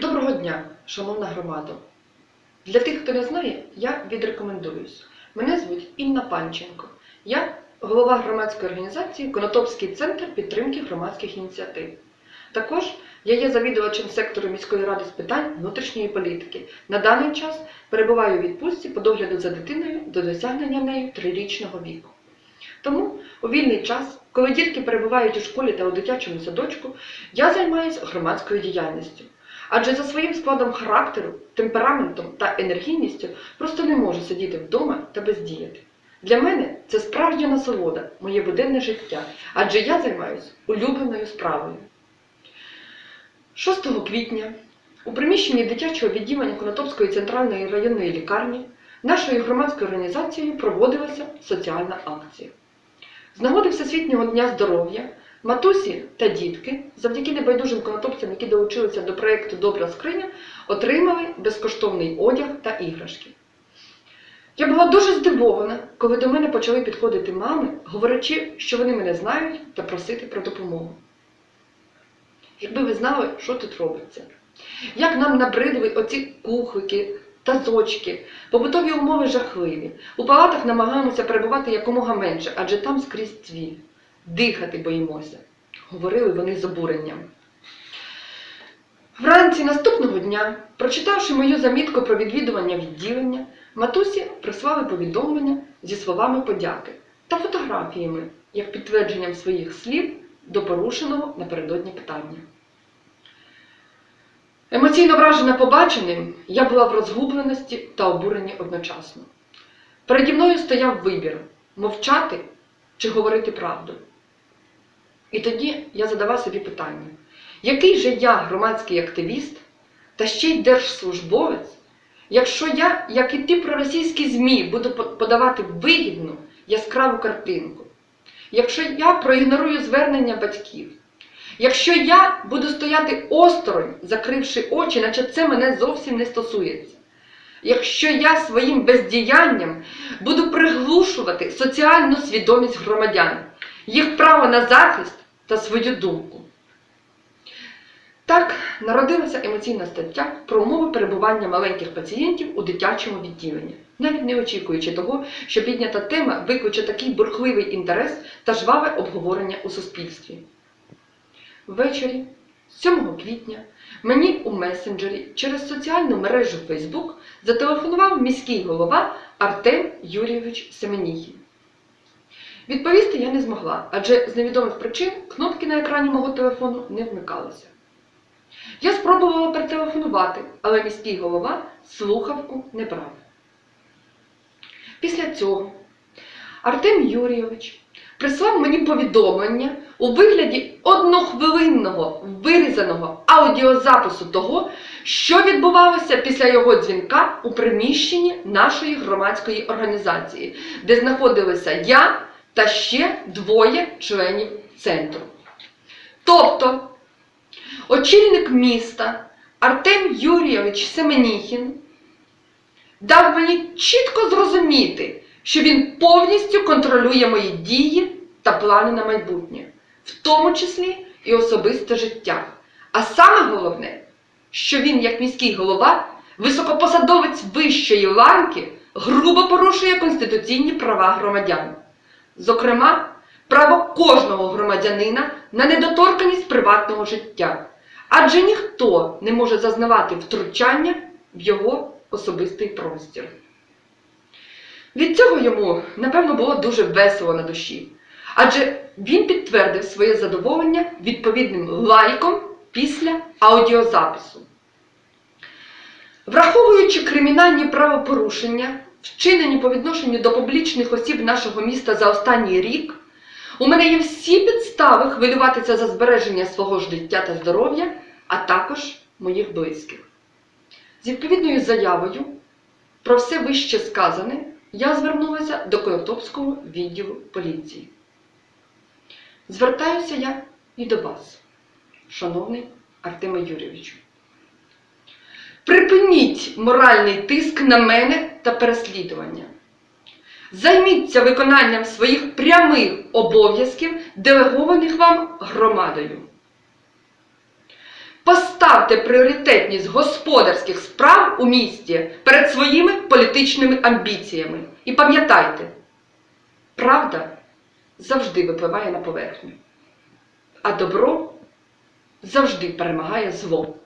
Доброго дня, шановна громада. Для тих, хто не знає, я відрекомендуюсь. Мене звуть Інна Панченко. Я голова громадської організації Конотопський центр підтримки громадських ініціатив. Також я є завідувачем сектору міської ради з питань внутрішньої політики. На даний час перебуваю у відпустці по догляду за дитиною до досягнення нею трирічного віку. Тому у вільний час, коли дітки перебувають у школі та у дитячому садочку, я займаюся громадською діяльністю. Адже за своїм складом характеру, темпераментом та енергійністю просто не можу сидіти вдома та бездіяти. Для мене це справжня насолода, моє буденне життя, адже я займаюся улюбленою справою. 6 квітня у приміщенні дитячого відділення Конотопської центральної районної лікарні нашою громадською організацією проводилася соціальна акція. З нагоди Всесвітнього дня здоров'я матусі та дітки, завдяки небайдужим конотопцям, які долучилися до проєкту Добра скриня, отримали безкоштовний одяг та іграшки. Я була дуже здивована, коли до мене почали підходити мами, говорячи, що вони мене знають та просити про допомогу. Якби ви знали, що тут робиться. Як нам набридли оці кухлики, тазочки, побутові умови жахливі. У палатах намагаємося перебувати якомога менше, адже там скрізь цвіль. Дихати боїмося, говорили вони з обуренням. Вранці наступного дня, прочитавши мою замітку про відвідування відділення, матусі прислали повідомлення зі словами подяки та фотографіями, як підтвердженням своїх слів до порушеного напередодні питання. Емоційно вражена побаченим, я була в розгубленості та обуренні одночасно. Переді мною стояв вибір мовчати чи говорити правду. І тоді я задала собі питання: який же я громадський активіст та ще й держслужбовець, якщо я, як і ті проросійські ЗМІ, буду подавати вигідну, яскраву картинку, якщо я проігнорую звернення батьків, якщо я буду стояти осторонь, закривши очі, наче це мене зовсім не стосується, якщо я своїм бездіянням буду приглушувати соціальну свідомість громадян, їх право на захист та свою думку. Так народилася емоційна стаття про умови перебування маленьких пацієнтів у дитячому відділенні, навіть не очікуючи того, що піднята тема викличе такий бурхливий інтерес та жваве обговорення у суспільстві. Ввечері, 7 квітня, мені у месенджері через соціальну мережу Facebook зателефонував міський голова Артем Юрійович Семенігін. Відповісти я не змогла, адже з невідомих причин кнопки на екрані мого телефону не вмикалися. Я спробувала перетелефонувати, але міський голова слухавку не брав. Після цього Артем Юрійович прислав мені повідомлення у вигляді однохвилинного вирізаного аудіозапису того, що відбувалося після його дзвінка у приміщенні нашої громадської організації, де знаходилися я та ще двоє членів центру. Тобто, очільник міста Артем Юрійович Семеніхін дав мені чітко зрозуміти, що він повністю контролює мої дії та плани на майбутнє, в тому числі і особисте життя. А саме головне, що він, як міський голова, високопосадовець вищої ланки, грубо порушує конституційні права громадян. Зокрема, право кожного громадянина на недоторканість приватного життя, адже ніхто не може зазнавати втручання в його особистий простір. Від цього йому, напевно, було дуже весело на душі, адже він підтвердив своє задоволення відповідним лайком після аудіозапису. Враховуючи кримінальні правопорушення, вчинені по відношенню до публічних осіб нашого міста за останній рік, у мене є всі підстави хвилюватися за збереження свого ж життя та здоров'я, а також моїх близьких. З відповідною заявою про все вище сказане я звернулася до Конотопського відділу поліції. Звертаюся я і до вас, шановний Артеме Юрійовичу. Припиніть моральний тиск на мене та переслідування. Займіться виконанням своїх прямих обов'язків, делегованих вам громадою. Поставте пріоритетність господарських справ у місті перед своїми політичними амбіціями. І пам'ятайте, правда завжди випливає на поверхню, а добро завжди перемагає зло.